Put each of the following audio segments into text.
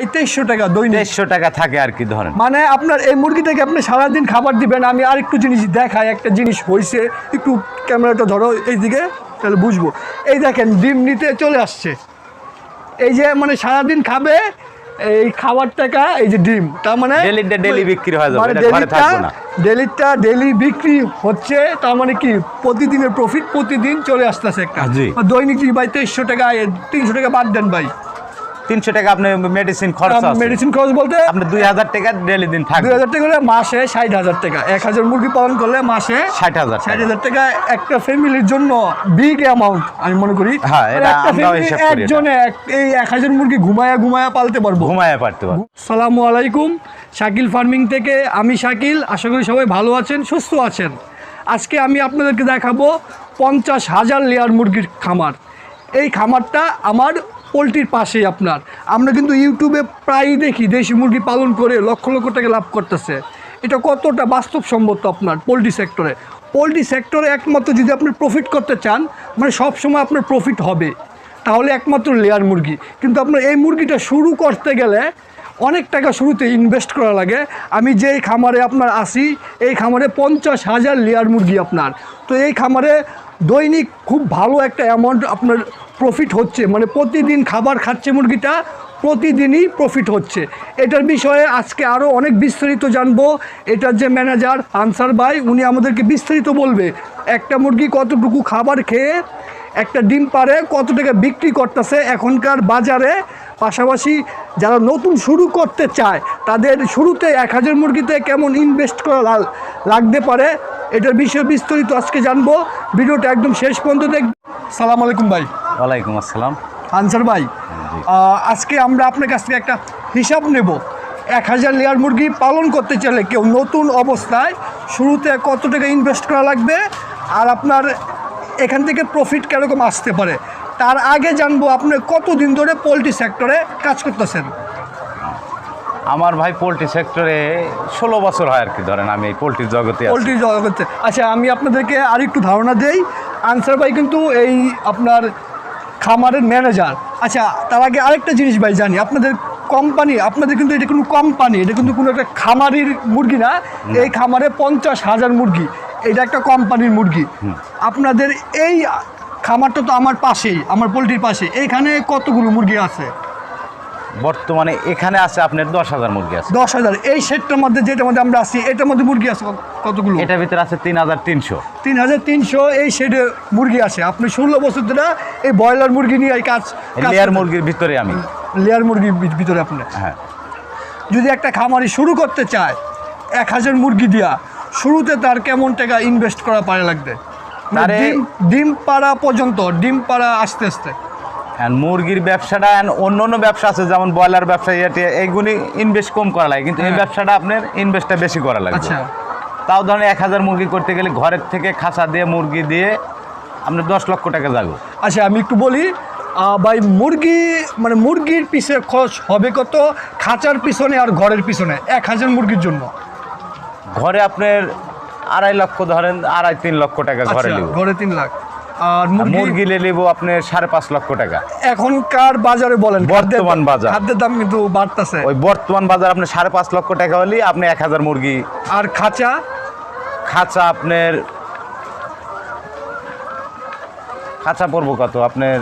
এই তেইশশো টাকা দৈনিক। দেড়শো টাকা থাকে আর কি ধরেন। মানে আপনার এই মুরগিটাকে আপনি সারাদিন খাবার দিবেন আমি আরেকটু জিনিস দেখাই একটা জিনিস হয়েছে একটু ক্যামেরাটা ধরো এইদিকে তাহলে বুঝব। এই দেখেন ডিম নিতে চলে আসছে। এই যে মানে সারাদিন খাবে এই খাবার টাকা এই যে ডিম তার মানে ডেলিটা ডেলি বিক্রি হয়ে যাবে মানে না। ডেলিটা ডেলি বিক্রি হচ্ছে তার মানে কি প্রতিদিনের প্রফিট প্রতিদিন চলে আসতেছে একটা। দৈনিক ভাই তেইশশো টাকা তিনশো টাকা বাদ দেন ভাই। তিনশো টাকা আপনি মেডিসিন খরচ মেডিসিন খরচ বলতে আপনি দুই হাজার টাকা ডেলি দিন দুই হাজার টাকা হলে মাসে ষাট হাজার টাকা। এক হাজার মুরগি পালন করলে মাসে ষাট হাজার ষাট হাজার টাকা একটা ফ্যামিলির জন্য বিগ অ্যামাউন্ট আমি মনে করি। হ্যাঁ, এটা আমরাও হিসাব করি একজনে এক- এই এক হাজার মুরগি ঘুমায়া ঘুমায়া পালতে পারব। ঘুমায়া পারতে পারবে। সালামু আলাইকুম শাকিল ফার্মিং থেকে আমি শাকিল। আশা করি সবাই ভালো আছেন সুস্থ আছেন। আজকে আমি আপনাদেরকে দেখাবো পঞ্চাশ হাজার লেয়ার মুরগির খামার। এই খামারটা আমার পোলট্রির পাশেই আপনার। আমরা কিন্তু ইউটিউবে প্রায়ই দেখি দেশি মুরগি পালন করে লক্ষ লক্ষ টাকা লাভ করতেছে। এটা কতটা বাস্তবসম্মত আপনার পোলট্রি সেক্টরে? পোলট্রি সেক্টরে একমাত্র যদি আপনি প্রফিট করতে চান মানে সব সময় আপনার প্রফিট হবে। তাহলে একমাত্র লেয়ার মুরগি। কিন্তু আপনার এই মুরগিটা শুরু করতে গেলে অনেক টাকা শুরুতে ইনভেস্ট করা লাগে। আমি যেই খামারে আপনার আসি, এই খামারে পঞ্চাশ হাজার লেয়ার মুরগি আপনার। তো এই খামারে দৈনিক খুব ভালো একটা অ্যামাউন্ট আপনার প্রফিট হচ্ছে। মানে প্রতিদিন খাবার খাচ্ছে মুরগিটা, প্রতিদিনই প্রফিট হচ্ছে। এটার বিষয়ে আজকে আরও অনেক বিস্তারিত জানব। এটার যে ম্যানেজার আনসার ভাই, উনি আমাদেরকে বিস্তারিত বলবে। একটা মুরগি কতটুকু খাবার খেয়ে একটা ডিম পারে কত টাকা বিক্রি করতেছে এখনকার বাজারে। পাশাপাশি যারা নতুন শুরু করতে চায় তাদের শুরুতে এক হাজার মুরগিতে কেমন ইনভেস্ট করা লাগ- লাগতে পারে এটার বিষয়ে বিস্তারিত আজকে জানব। ভিডিওটা একদম শেষ পর্যন্ত দেখ সালাম আলাইকুম ভাই। ওয়ালাইকুম আসসালাম। আনসার ভাই আজকে আমরা আপনার কাছ থেকে একটা হিসাব নেব। এক হাজার লেয়ার মুরগি পালন করতে চাইলে কেউ নতুন অবস্থায় শুরুতে কত টাকা ইনভেস্ট করা লাগবে? আর আপনার এখান থেকে প্রফিট কীরকম আসতে পারে? তার আগে জানব আপনি কতদিন ধরে পোলট্রি সেক্টরে কাজ করতেছেন? আমার ভাই পোলট্রি সেক্টরে ষোলো বছর হয় আর কি ধরেন আমি এই পোলট্রির জগতে পোলট্রি জগতে। আচ্ছা আমি আপনাদেরকে আরেকটু ধারণা দেই। আনসার ভাই কিন্তু এই আপনার খামারের ম্যানেজার আচ্ছা তার আগে আরেকটা জিনিস ভাই জানি আপনাদের কোম্পানি আপনাদের কিন্তু এটা কোনো কোম্পানি এটা কিন্তু কোনো একটা খামারির মুরগি না। এই খামারে পঞ্চাশ হাজার মুরগি। এটা একটা কোম্পানির মুরগি। আপনাদের এই খামারটা তো আমার পাশেই আমার পোলট্রির পাশে এইখানে কতগুলো মুরগি আছে? বর্তমানে এখানে আছে আপনার দশ হাজার মুরগি আছে। দশ হাজার। এই সেটটার মধ্যে যেটার মধ্যে আমরা আছি এটার মধ্যে মুরগি আছে কত- কতগুলো? এটার ভিতরে আছে তিন হাজার তিনশো। তিন হাজার তিনশো এই শেডে মুরগি আছে। আপনি ষোলো বছর ধরে এই ব্রয়লার মুরগি নিয়ে এই কাজ লেয়ার মুরগির ভিতরে আমি। লেয়ার মুরগির ভিতরে আপনি। হ্যাঁ। যদি একটা খামারি শুরু করতে চায় এক হাজার মুরগি দিয়া শুরুতে তার কেমন টাকা ইনভেস্ট করা পারে লাগবে? ডিম ডিম পাড়া পর্যন্ত ডিম পাড়া আস্তে আস্তে। আর মুরগির ব্যবসাটা and অন্য অন্য ব্যবসা আছে যেমন ব্রয়লার ব্যবসা ইয়েতে এইগুলি ইনভেস্ট কম করা লাগে কিন্তু এই হ্যাঁ। ব্যবসাটা আপনার ইনভেস্টটা বেশি করা লাগে আচ্ছা। তাও ধরেন এক হাজার মুরগি করতে গেলে ঘরের থেকে খাঁচা দিয়ে মুরগি দিয়ে আপনার দশ লক্ষ টাকা যাবে। আচ্ছা আমি একটু বলি ভাই মুরগি মানে মুরগির পিছে খরচ হবে কত? খাঁচার পিছনে আর ঘরের পিছনে এক হাজার মুরগির জন্য। ঘরে আপনার আড়াই লক্ষ ধরেন আড়াই তিন লক্ষ টাকা ঘরে আচ্ছা, নিব। ঘরে তিন লাখ। আর মুরগি মুরগি নিব আপনার সাড়ে পাঁচ লক্ষ টাকা। এখনকার বাজারে বলেন বর্তমান বাজার। খাদ্যের দাম কিন্তু বাড়তেছে। ওই বর্তমান বাজার আপনার সাড়ে পাঁচ লক্ষ টাকা হলে আপনি এক হাজার মুরগি। আর খাঁচা? খাঁচা আপনার খাঁচা পড়ব কত? আপনার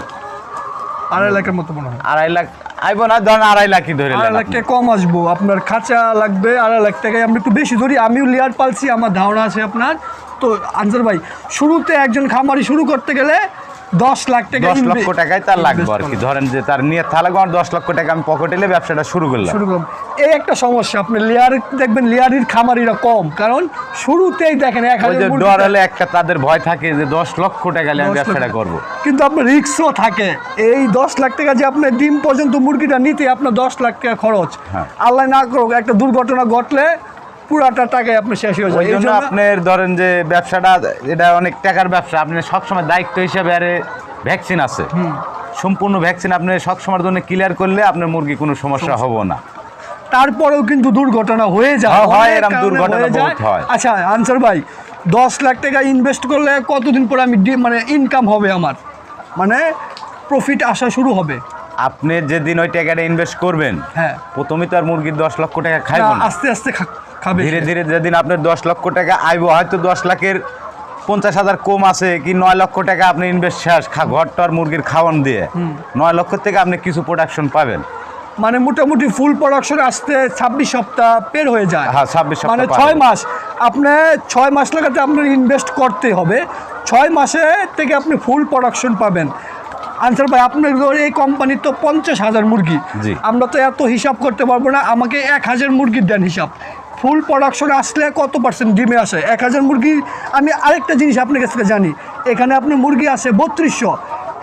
আড়াই লাখের মতো মনে হয়। আড়াই লাখ আইব না ধরেন আড়াই লাখই ধরে আড়াই লাখ টাকা কম আসব। আপনার খাঁচা লাগবে আড়াই লাখ টাকায়। আমরা একটু বেশি ধরি আমিও লেয়ার পালছি আমার ধারণা আছে আপনার। তো আনসার ভাই শুরুতে একজন খামারি শুরু করতে গেলে দশ লাখ টাকা দশ লক্ষ টাকায় তার লাগবে আর কি। ধরেন যে তার নিয়ে আমার দশ লক্ষ টাকা আমি পকেটে এলে ব্যবসাটা শুরু করলাম। শুরু করলাম। এই একটা সমস্যা আপনি লেয়ার দেখবেন লেয়ারির খামারিরা কম। কারণ শুরুতেই দেখেন এক হাজার ডর হলে একটা তাদের ভয় থাকে যে দশ লক্ষ টাকা আমি ব্যবসাটা। করব। কিন্তু আপনার রিক্সও থাকে। এই দশ লাখ টাকা যে আপনার ডিম পর্যন্ত মুরগিটা নিতে আপনার দশ লাখ টাকা খরচ। হ্যাঁ। আল্লাহ না করুক একটা দুর্ঘটনা ঘটলে পুরাটা টাকায় আপনি শেষ হয়ে যায় এই জন্য আপনার ধরেন যে ব্যবসাটা এটা অনেক টাকার ব্যবসা। আপনি সবসময় দায়িত্ব হিসাবে আরে ভ্যাকসিন আছে। সম্পূর্ণ ভ্যাকসিন আপনি সবসময়ের জন্য ক্লিয়ার করলে আপনার মুরগি কোনো সমস্যা হব না। তারপরেও কিন্তু দুর্ঘটনা হয়ে যায়। হ্যাঁ, কারণে দুর্ঘটনা বহুত হয়। আচ্ছা আনসার ভাই দশ লাখ টাকা ইনভেস্ট করলে কতদিন পরে আমি মানে ইনকাম হবে আমার? মানে প্রফিট আসা শুরু হবে। আপনি যেদিন ওই টাকাটা ইনভেস্ট করবেন হ্যাঁ। প্রথমে তো আর মুরগির দশ লক্ষ টাকা খাইব না আস্তে আস্তে ধীরে ধীরে যেদিন আপনার দশ লক্ষ টাকা আইব হয়তো দশ লাখের পঞ্চাশ হাজার কম আছে কি নয় লক্ষ টাকা আপনি ইনভেস্ট শেষ খা ঘরটা আর মুরগির খাওয়ান দিয়ে নয় লক্ষ থেকে আপনি কিছু প্রোডাকশন পাবেন। মানে মোটামুটি ফুল প্রোডাকশন আসতে ছাব্বিশ সপ্তাহ পের হয়ে যায়। হ্যাঁ, ছাব্বিশ মানে ছয় মাস। আপনি ছয় মাস লাগাতে আপনার ইনভেস্ট করতে হবে। ছয় মাসে থেকে আপনি ফুল প্রোডাকশন পাবেন। আনসার ভাই আপনার এই কোম্পানির তো পঞ্চাশ হাজার মুরগি। আমরা তো এত হিসাব করতে পারব না। আমাকে এক হাজার মুরগির দেন হিসাব। ফুল প্রোডাকশন আসলে কত পার্সেন্ট ডিমে আসে? এক হাজার মুরগি আমি আরেকটা জিনিস আপনার কাছ থেকে জানি। এখানে আপনার মুরগি আছে বত্রিশশো।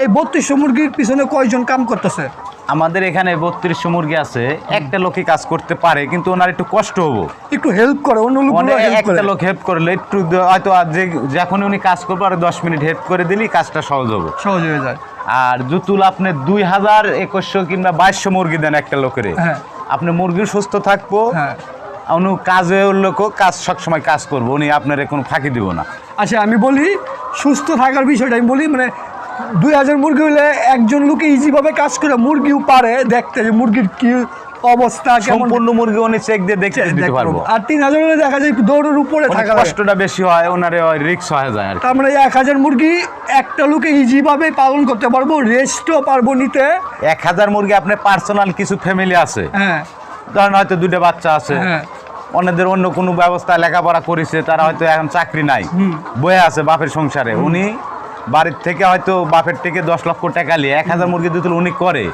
এই বত্রিশশো মুরগির পিছনে কয়জন কাম করতেছে? আমাদের এখানে বত্রিশশো মুরগি আছে। একটা লোকই কাজ করতে পারে কিন্তু ওনার একটু কষ্ট হব। একটু হেল্প করে অন্য করে একটা লোক হেল্প করলে একটু হয়তো যে যখন উনি কাজ করব আর দশ মিনিট হেল্প করে দিলেই কাজটা সহজ হবে। সহজ হয়ে যায়। আর জুতুল আপনি দুই হাজার একুশশো কিংবা বাইশশো মুরগি দেন একটা লোকের। হ্যাঁ। আপনি মুরগি সুস্থ থাকব। হ্যাঁ। উনি কাজে লোকও কাজ সবসময় কাজ করব উনি আপনার কোনো ফাঁকি দিব না। আচ্ছা আমি বলি সুস্থ থাকার বিষয়টা আমি বলি মানে দুই হাজার মুরগি হলে একজন লোকে ইজিভাবে কাজ করে মুরগিও পারে দেখতে যে মুরগির কি অবস্থা কেমন। সম্পূর্ণ মুরগি উনি চেক দিয়ে দিতে পারব। আর তিন হাজার হলে দেখা যায় দৌড়ের উপরে থাকা কষ্টটা বেশি হয় ওনারে রিক্স হয়ে যায় আর। তার মানে এক হাজার মুরগি একটা লোকে ইজিভাবে পালন করতে পারব রেস্টও পারব নিতে। এক হাজার মুরগি আপনার পার্সোনাল কিছু ফ্যামিলি আছে। হ্যাঁ। ধরেন হয়তো দুটো বাচ্চা আছে। হ্যাঁ। অন্যদের অন্য কোনো ব্যবস্থা লেখাপড়া করেছে তারা হয়তো এখন চাকরি নাই। বয়ে আছে বাপের সংসারে। উনি বাড়ির থেকে হয়তো বাপের থেকে দশ লক্ষ টাকা নিয়ে এক হাজার মুরগি যদি উনি করে।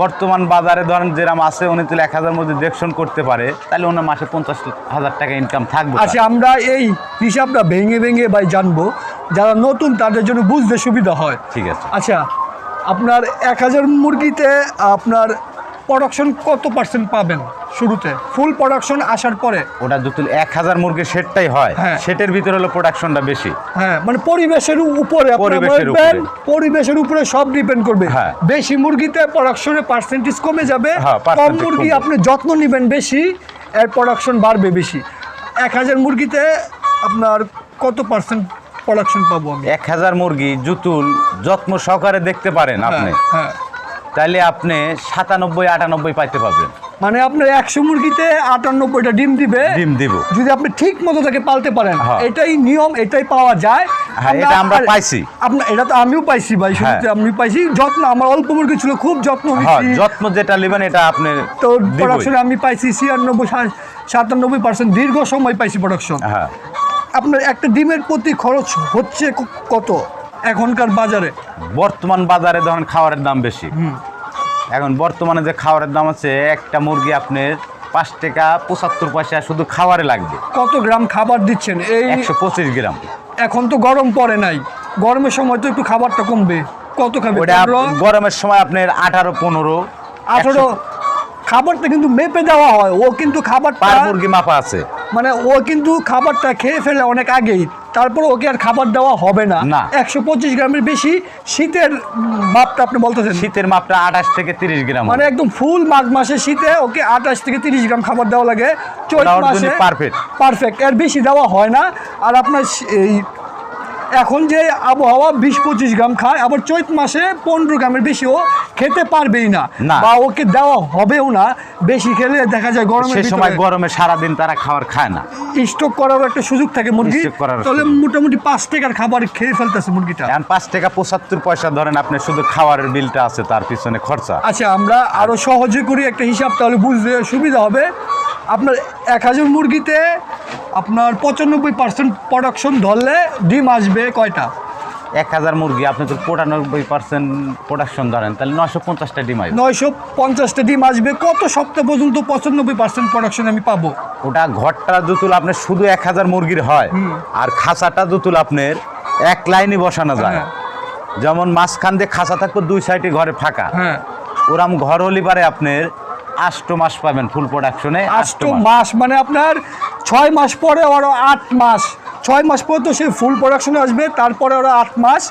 বর্তমান বাজারে ধরেন যেরাম আছে উনি তুলে এক হাজার মধ্যে দেখশন করতে পারে তাহলে ওনার মাসে পঞ্চাশ হাজার টাকা ইনকাম থাকবে। আচ্ছা আমরা এই হিসাবটা ভেঙে ভেঙে ভাই জানব যারা নতুন তাদের জন্য বুঝতে সুবিধা হয়। ঠিক আছে। আচ্ছা আপনার এক হাজার মুরগিতে আপনার প্রোডাকশন কত পার্সেন্ট পাবেন শুরুতে? ফুল প্রোডাকশন আসার পরে? ওটা যদি এক হাজার মুরগির সেটটাই হয়। হ্যাঁ। সেটের ভিতরে হলো প্রোডাকশনটা বেশি। হ্যাঁ মানে পরিবেশের উপরে আপনার পরিবেশের উপরে। পরিবেশের উপরে সব ডিপেন্ড করবে। হ্যাঁ। বেশি মুরগিতে প্রোডাকশনের পার্সেন্টেজ কমে যাবে হ্যাঁ, কম মুরগি আপনি যত্ন নেবেন বেশি এর প্রোডাকশন বাড়বে বেশি। এক হাজার মুরগিতে আপনার কত পার্সেন্ট প্রোডাকশন পাবো আমি? এক হাজার মুরগি জুতুল যত্ন সহকারে দেখতে পারেন আপনি। হ্যাঁ, হ্যাঁ। তাহলে আপনি সাতানব্বই আটানব্বই পাইতে পারবেন। মানে আপনার একশো মুরগিতে আটানব্বইটা ডিম দিবে। ডিম দিব। যদি আপনি ঠিক মতো তাকে পালতে পারেন হ্যাঁ। এটাই নিয়ম এটাই পাওয়া যায়। হ্যাঁ, এটা আমরা পাইছি। আপনার এটা তো আমিও পাইছি ভাই শুরুতে আমি পাইছি। যত্ন আমার অল্প মুরগি ছিল খুব যত্ন হ্যাঁ যত্ন যেটা নেবেন এটা আপনি তো। প্রোডাকশনে আমি পাইছি ছিয়ানব্বই সাতানব্বই পার্সেন্ট দীর্ঘ সময় পাইছি প্রোডাকশন হ্যাঁ। আপনার একটা ডিমের প্রতি খরচ হচ্ছে কত? এখনকার বাজারে? বর্তমান বাজারে ধরেন খাবারের দাম বেশি। এখন বর্তমানে যে খাবারের দাম আছে একটা মুরগি আপনার পাঁচ টাকা পঁচাত্তর পয়সা শুধু খাবারে লাগবে। কত গ্রাম খাবার দিচ্ছেন? এই একশো পঁচিশ গ্রাম। এখন তো গরম পড়ে নাই। গরমের সময় তো একটু খাবারটা কমবে। কত খাবে? ওটা গরমের সময় আপনার আঠারো পনেরো আঠারো। খাবারটা কিন্তু মেপে দেওয়া হয়। ও কিন্তু খাবারটা পার মুরগি মাপা আছে। মানে ও কিন্তু খাবারটা খেয়ে ফেলে অনেক আগেই। তারপর ওকে আর খাবার দেওয়া হবে না। না। একশো পঁচিশ গ্রামের বেশি শীতের মাপটা আপনি বলতেছেন। শীতের মাপটা আঠাশ থেকে তিরিশ গ্রাম মানে একদম ফুল মাঘ মাসে শীতে ওকে আঠাশ থেকে তিরিশ গ্রাম খাবার দেওয়া লাগে। চৈত মাসে পারফেক্ট পারফেক্ট এর বেশি দেওয়া হয় না। আর আপনার এই এখন যে আবহাওয়া বিশ পঁচিশ গ্রাম খায় আবার চৈত মাসে পনেরো গ্রামের বেশি ও খেতে পারবেই না। বা ওকে দেওয়া হবেও না বেশি খেলে দেখা যায় গরমের সময় গরমে সারাদিন তারা খাবার খায় না। স্টক করার একটা সুযোগ থাকে মুরগি। তাহলে মোটামুটি পাঁচ টাকার খাবার খেয়ে ফেলতেছে মুরগিটা। এখন পাঁচ টাকা পঁচাত্তর পয়সা ধরেন আপনি শুধু খাবারের বিলটা আছে তার পিছনে খরচা। আচ্ছা আমরা আরও সহজে করি একটা হিসাব তাহলে বুঝতে সুবিধা হবে। আপনার এক হাজার মুরগিতে আপনার পঁচানব্বই পার্সেন্ট প্রোডাকশন ধরলে ডিম আসবে কয়টা? এক হাজার মুরগি আপনি তো পঁচানব্বই পার্সেন্ট প্রোডাকশন ধরেন তাহলে নয়শো পঞ্চাশটা ডিম আসবে। নয়শো পঞ্চাশটা ডিম আসবে কত সপ্তাহ পর্যন্ত পঁচানব্বই পার্সেন্ট প্রোডাকশন আমি পাবো? ওটা ঘরটা দুতুল আপনার শুধু এক হাজার মুরগির হয় আর খাঁচাটা দুতুল আপনার এক লাইনে বসানো যায়। হ্যাঁ। যেমন মাঝখান দিয়ে খাঁচা থাকবে দুই সাইডে ঘরে ফাঁকা। হ্যাঁ। ওরাম ঘর হলি পারে আপনার আষ্ট মাস পাবেন ফুল প্রোডাকশনে আষ্ট মাস মানে আপনার ছয় মাস পরে ওরা আট মাস। ছয় মাস পর তো সে ফুল প্রোডাকশনে আসবে তারপরে ওরা আট মাস।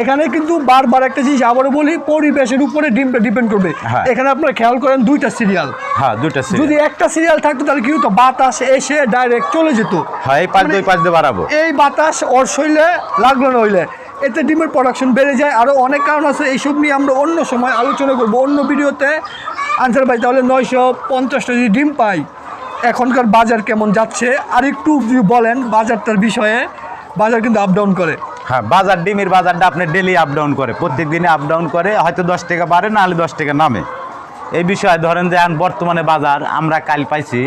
এখানে কিন্তু বারবার একটা জিনিস আবারও বলি পরিবেশের উপরে ডিমটা ডিপেন্ড করবে। হ্যাঁ। এখানে আপনারা খেয়াল করেন দুইটা সিরিয়াল হ্যাঁ দুইটা। যদি একটা সিরিয়াল থাকতো তাহলে কি হতো? বাতাস এসে ডাইরেক্ট চলে যেত। হ্যাঁ এই পাঁচ মানে দুই পাঁচ দিয়ে বাড়াবো। এই বাতাস ওর শৈলে লাগল না হইলে। এতে ডিমের প্রোডাকশন বেড়ে যায়। আরও অনেক কারণ আছে এইসব নিয়ে আমরা অন্য সময় আলোচনা করব। অন্য ভিডিওতে আনসার ভাই তাহলে নয়শো পঞ্চাশটা যদি ডিম পাই এখনকার বাজার কেমন যাচ্ছে? আর একটু যদি বলেন বাজারটার বিষয়ে বাজার কিন্তু আপ ডাউন করে। হ্যাঁ বাজার ডিমের বাজারটা আপনি ডেলি আপ ডাউন করে। প্রত্যেক দিনে আপ ডাউন করে হয়তো দশ টাকা বাড়ে না হলে দশ টাকা নামে। এই বিষয়ে ধরেন যে এখন বর্তমানে বাজার আমরা কাল পাইছি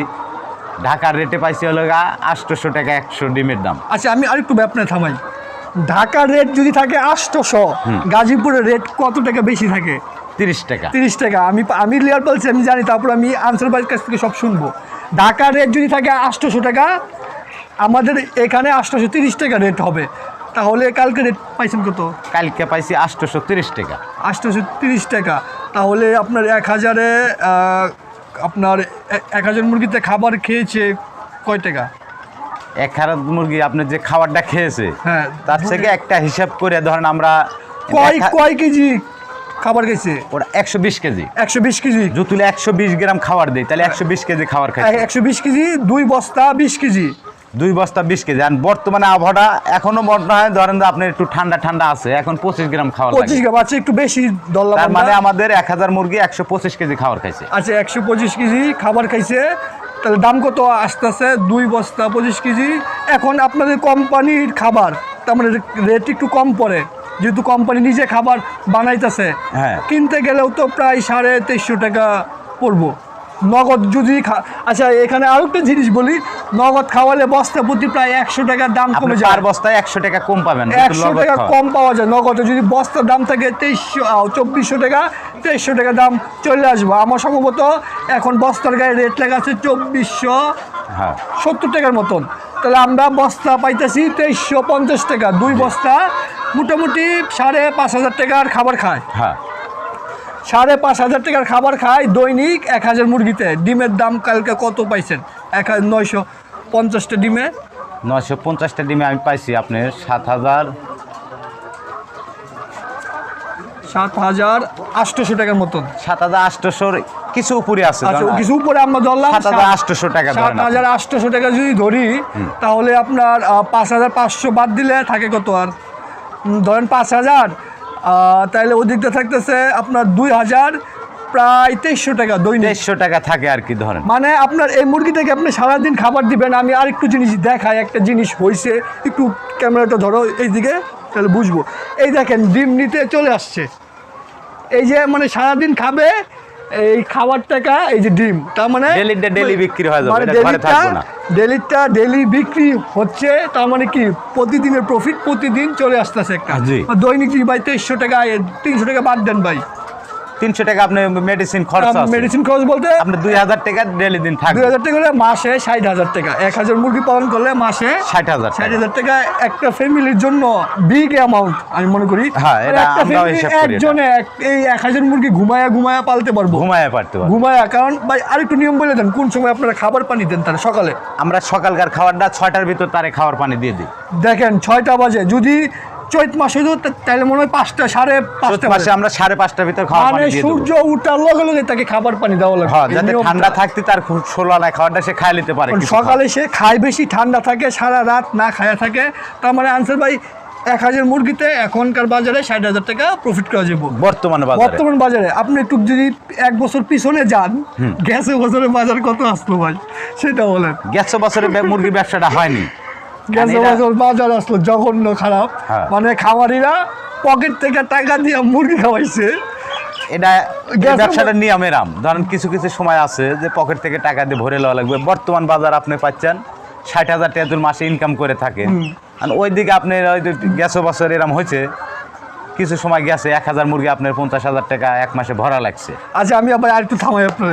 ঢাকার রেটে পাইছি হলো গা আটশোশো টাকা একশো ডিমের দাম। আচ্ছা আমি আরেকটু ব্যাপনে থামাই। ঢাকার রেট যদি থাকে আটশোশো গাজীপুরের রেট কত টাকা বেশি থাকে? তিরিশ টাকা। তিরিশ টাকা। আমি আমি লেয়ার বলছি আমি জানি তারপর আমি আনসার ভাইয়ের কাছ থেকে সব শুনব। ঢাকার রেট যদি থাকে আটশোশো টাকা আমাদের এখানে আটশোশো তিরিশ টাকা রেট হবে। তাহলে কালকে রেট পাইছেন কত? কালকে পাইছি আটশোশো তিরিশ টাকা। আটশোশো তিরিশ টাকা। তাহলে আপনার এক হাজারে আপনার এক হাজার মুরগিতে খাবার খেয়েছে কয় টাকা? এক হাজার মুরগি আপনি যে খাবারটা খেয়েছে হ্যাঁ তার থেকে একটা হিসাব করে ধরেন আমরা কয় কয় কেজি খাবার খেয়েছে ওরা একশো বিশ কেজি। একশো বিশ কেজি? জুতুলে একশো বিশ গ্রাম খাবার দেয় তাহলে একশো বিশ কেজি খাবার খাই একশো বিশ কেজি দুই বস্তা বিশ কেজি। দুই বস্তা বিশ কেজি। আর বর্তমানে আবহাওয়াটা এখনও মনে হয় ধরেন যে আপনার একটু ঠান্ডা ঠান্ডা আছে এখন পঁচিশ গ্রাম খাবার পঁচিশ গ্রাম আছে একটু বেশি তার মানে আমাদের এক হাজার মুরগি একশো পঁচিশ কেজি খাবার খাইছে। আচ্ছা একশো পঁচিশ কেজি খাবার খাইছে। তাহলে দাম কত আসতেছে? দুই বস্তা পঁচিশ কেজি। এখন আপনাদের কোম্পানির খাবার তার মানে রেট একটু কম পড়ে। যেহেতু কোম্পানি নিজে খাবার বানাইতেছে হ্যাঁ। কিনতে গেলেও তো প্রায় সাড়ে তেইশশো টাকা পড়ব। নগদ যদি আচ্ছা এখানে আরও একটা জিনিস বলি নগদ খাওয়ালে বস্তা প্রতি প্রায় একশো টাকার দাম কমে যায়। বস্তায় একশো টাকা কম পাবেন একশো টাকা কম পাওয়া যায়। নগদে যদি বস্তার দাম থাকে তেইশশো চব্বিশশো টাকা তেইশশো টাকা দাম চলে আসব। আমার সম্ভবত এখন বস্তার গায়ে রেট লেখা আছে চব্বিশশো হ্যাঁ। সত্তর টাকার মতন। তাহলে আমরা বস্তা পাইতেছি তেইশশো পঞ্চাশ টাকা। দুই বস্তা মোটামুটি সাড়ে পাঁচ হাজার টাকার খাবার খায়। হ্যাঁ। সাড়ে পাঁচ হাজার টাকার খাবার খায় দৈনিক এক হাজার মুরগিতে। ডিমের দাম কালকে কত পাইছেন? এক হাজার নয়শো পঞ্চাশটা ডিমে। নয়শো পঞ্চাশটা ডিমে আমি পাইছি আপনার সাত হাজার। সাত হাজার আটশোশো টাকার মতন। সাত হাজার আটশোশোর কিছু উপরে আছে আচ্ছা কিছু উপরে আমরা ধরলাম সাত হাজার আটশোশো টাকা সাত হাজার আটশোশো টাকা যদি ধরি তাহলে আপনার পাঁচ হাজার পাঁচশো বাদ দিলে থাকে কত আর? ধরেন পাঁচ হাজার তাহলে ওদিকটা থাকতেছে আপনার দুই হাজার প্রায় তেইশশো টাকা দৈনিক। দেড়শো টাকা থাকে আর কি ধরেন। মানে আপনার এই মুরগিটাকে আপনি সারাদিন খাবার দিবেন আমি আর একটু জিনিস দেখাই একটা জিনিস হয়েছে একটু ক্যামেরাটা ধরো এইদিকে তাহলে বুঝব। এই দেখেন ডিম নিতে চলে আসছে। এই যে মানে সারাদিন খাবে এই খাবার টাকা এই যে ডিম তার মানে ডেলিটা ডেলি বিক্রি হয়ে যাবে মানে না। ডেলিটা ডেলি বিক্রি হচ্ছে তার মানে কি প্রতিদিনের প্রফিট প্রতিদিন চলে আসতেছে একটা। দৈনিক ভাই তেইশশো টাকা তিনশো টাকা বাদ দেন ভাই। তিনশো টাকা আপনি মেডিসিন খরচ মেডিসিন খরচ বলতে আপনি দুই হাজার টাকা ডেলি দিন দুই হাজার টাকা হলে মাসে ষাট হাজার টাকা। এক হাজার মুরগি পালন করলে মাসে ষাট হাজার ষাট হাজার টাকা। একটা ফ্যামিলির জন্য বিগ অ্যামাউন্ট আমি মনে করি। হ্যাঁ, এটা একটা হিসাব করি একজনে এই এক হাজার মুরগি ঘুমায়া ঘুমায়া পালতে পারব। ঘুমায় পারতে পারবে। ঘুমায়া কারণ ভাই আরেকটু নিয়ম বলে দেন কোন সময় আপনারা খাবার পানি দেন সকালে? আমরা সকালকার খাবারটা ছয়টার ভিতর তারে খাবার পানি দিয়ে দিই। দেখেন ছয়টা বাজে। যদি চৈত মাসে তা- তাহলে মনে হয় পাঁচটা সাড়ে পাঁচটা মাসে আমরা সাড়ে পাঁচটার ভিতরে খাবার মানে সূর্য উঠার লগে লগে তাকে খাবার পানি দেওয়া লাগে হ্যাঁ যাতে ঠান্ডা থাকতে তার খুব ষোলো আনায় খাবারটা সে খাই নিতে পারে সকালে সে খায় বেশি ঠান্ডা থাকে সারা রাত না খায়া থাকে। তার মানে আনসার ভাই এক হাজার মুরগিতে এখনকার বাজারে ষাট হাজার টাকা প্রফিট করা যাব। বর্তমানে বর্তমান বাজারে। আপনি একটু যদি এক বছর পিছনে যান গ্যাসের বছরে বাজার কত আসলো ভাই? সেটা বলেন। গ্যাসো বছরে মুরগির ব্যবসাটা হয়নি। গ্যাসের বাজার আসলো জঘন্য খারাপ। হ্যাঁ। মানে খামারিরা পকেট থেকে টাকা দিয়ে মুরগি খাওয়াইছে। এটা নিয়ম এরাম ধরেন কিছু কিছু সময় আছে যে পকেট থেকে টাকা দিয়ে ভরে লওয়া লাগবে। বর্তমান বাজার আপনি পাচ্ছেন ষাট হাজার টাকা মাসে ইনকাম করে থাকে। আর ওই দিকে আপনি গ্যাসো বছর এরম হয়েছে কিছু সময় গেছে এক হাজার মুরগি আপনার পঞ্চাশ হাজার টাকা এক মাসে ভরা লাগছে। আচ্ছা আমি আবার আর একটু থামাই আপনার।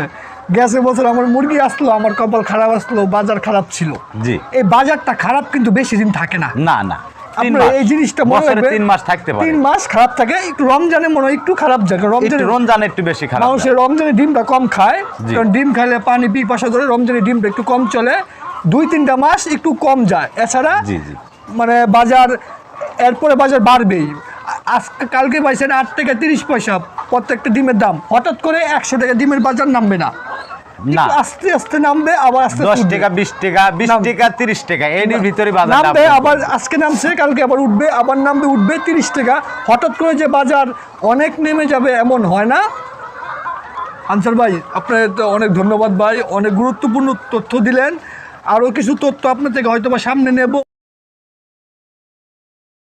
গ্যাসের বছর আমার মুরগি আসলো আমার কপাল খারাপ আসলো বাজার খারাপ ছিল। জি। এই বাজারটা খারাপ কিন্তু বেশি দিন থাকে না। না না এই জিনিসটা মনে তিন মাস থাকতে পারে। তিন মাস খারাপ থাকে একটু রমজানে মনে হয় একটু খারাপ কারণ একটু রমজানে একটু বেশি খারাপ মানুষের রমজানে ডিমটা কম খায় কারণ ডিম খাইলে পানি পিপাসা ধরে রমজানে ডিমটা একটু কম চলে। দুই তিনটা মাস একটু কম যায়। এছাড়া। মানে বাজার এরপরে বাজার বাড়বেই। আজকে কালকে পাইছেন আট থেকে তিরিশ পয়সা প্রত্যেকটা ডিমের দাম। হঠাৎ করে একশো টাকা ডিমের বাজার নামবে না। না। আস্তে আস্তে নামবে আবার আস্তে দশ উঠবে। টাকা বিশ টাকা বিশ নাম- টাকা তিরিশ টাকা এর ভিতরে বাজার নামবে আবার আজকে নামছে কালকে আবার উঠবে আবার নামবে উঠবে তিরিশ টাকা। হঠাৎ করে যে বাজার অনেক নেমে যাবে এমন হয় না? আনসার ভাই আপনার তো অনেক ধন্যবাদ ভাই অনেক গুরুত্বপূর্ণ তথ্য দিলেন। আরও কিছু তথ্য আপনার থেকে হয়তো বা সামনে নেব।